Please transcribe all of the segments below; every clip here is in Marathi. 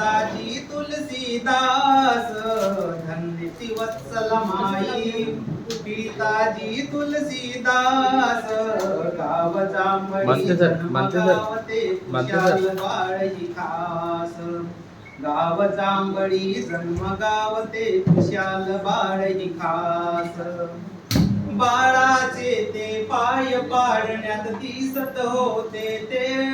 पिताजी तुलसीदास धन्य ती वत्सल माई पिताजी तुलसीदास गाव जांभळी म्हणते सर, म्हणते सर. गावते. खुशाल बाळही खास गाव जांभळी जन्म गावते खुशाल बाळही खास बाळाचे ते पाय पाडण्यात दिसत होते तेव्हा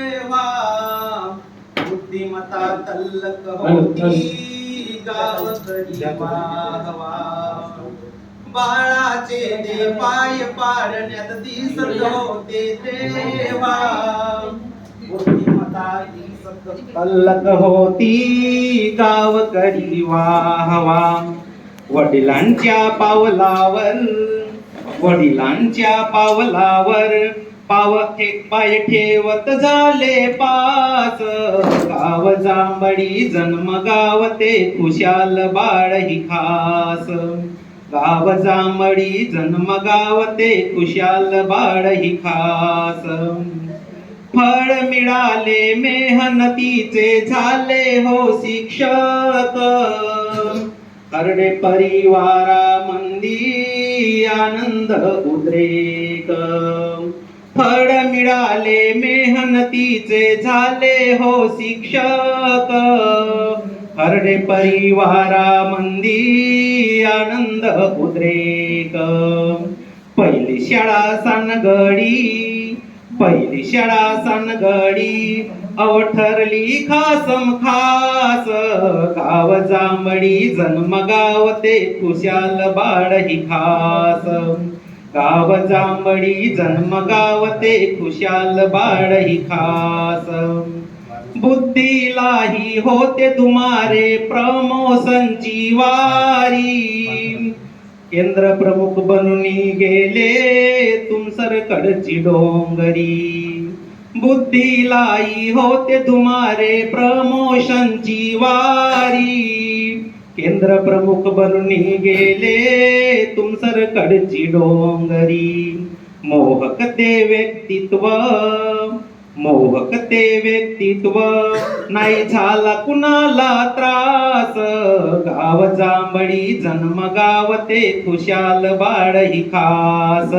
बुद्धिमता तल्लक होती गावकरी वाहवा बाळाचे ते पाय पाडण्यात दिसत होते बुद्धिमता दिसत तल्लक होती गावकरी वाहवा वडिलांच्या पावलावर वडिलांच्या पावलावर पाव पाय ठेवत झाले पास. गाव जांभळी जन्म गावते खुशाल बाळ ही खास. गाव जांभळी जन्म गावते खुशाल बाळ ही खास. फळ मिळाले मेहनतीचे झाले हो शिक्षक. हरडे परिवारा मंदी आनंद उद्रेक. फळ मिळाले मेहनतीचे झाले हो शिक्षक. हरडे परिवारा मंदी आनंद उद्रेक. पहिली शाळा सानगडी पहिली शाळा सानगडी अवठरली खासम खास. गाव जांभळी जन्म गावते खुशाल बाळ ही खास. गाव जांबडी जन्म गावते खुशाल बाळ ही खास बुद्धीलाही होते तुम्हारे प्रमोशनची वारी. केंद्र प्रमुख बनून गेले तुमसरकडची डोंगरी. बुद्धीलाई होते तुम्हारे प्रमोशनची वारी. केंद्र प्रमुख बनून गेले तुमसरकडची डोंगरी. मोहक ते व्यक्तित्व मोहक ते व्यक्तित्व. नाही झाला कुणाला त्रास गाव जांभळी जन्म गावते खुशाल बाळ ही खास.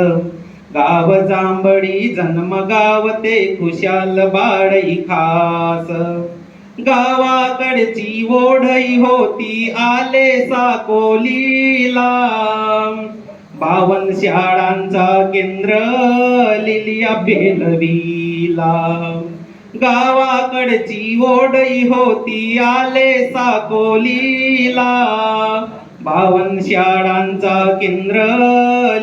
गाव जांभळी जन्म गावते खुशाल बाळ ही खास. गावाकडची ओढई होती आले साकोलीला. बावन शाळांचा केंद्र लिलिया बेलवीला गावाकडची ओढई होती आले साकोलीला. बावन शाळांचा केंद्र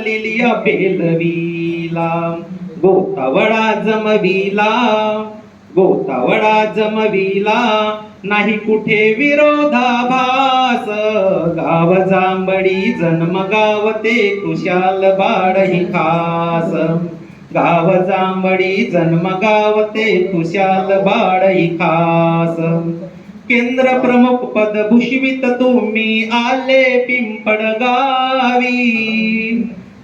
लिलिया बेलवीला गोतावळा जमविला. गोतावळा जमविला. नाही कुठे विरोधाभास. गाव जांबडी जन्म गावते कुशाल बाळ हि खास. गाव जांबडी जन्म गावते कुशाल बाळ हि खास. केंद्र प्रमुख पद भूषवित तुम्ही आले पिंपड गावी.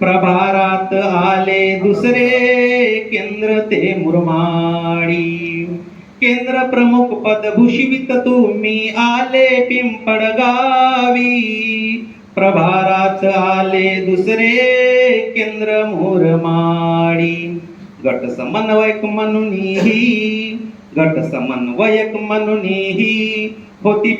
प्रभारात आले दुसरे केंद्र ते मुरमाडी केंद्र प्रमुख पद भूषवित तुम्ही आले पिंपड गावी प्रभारात आले दुसरे केंद्र मुरमाडी गट समन्वयक म्हणून ही गट समन्वयक म्हणून ही होती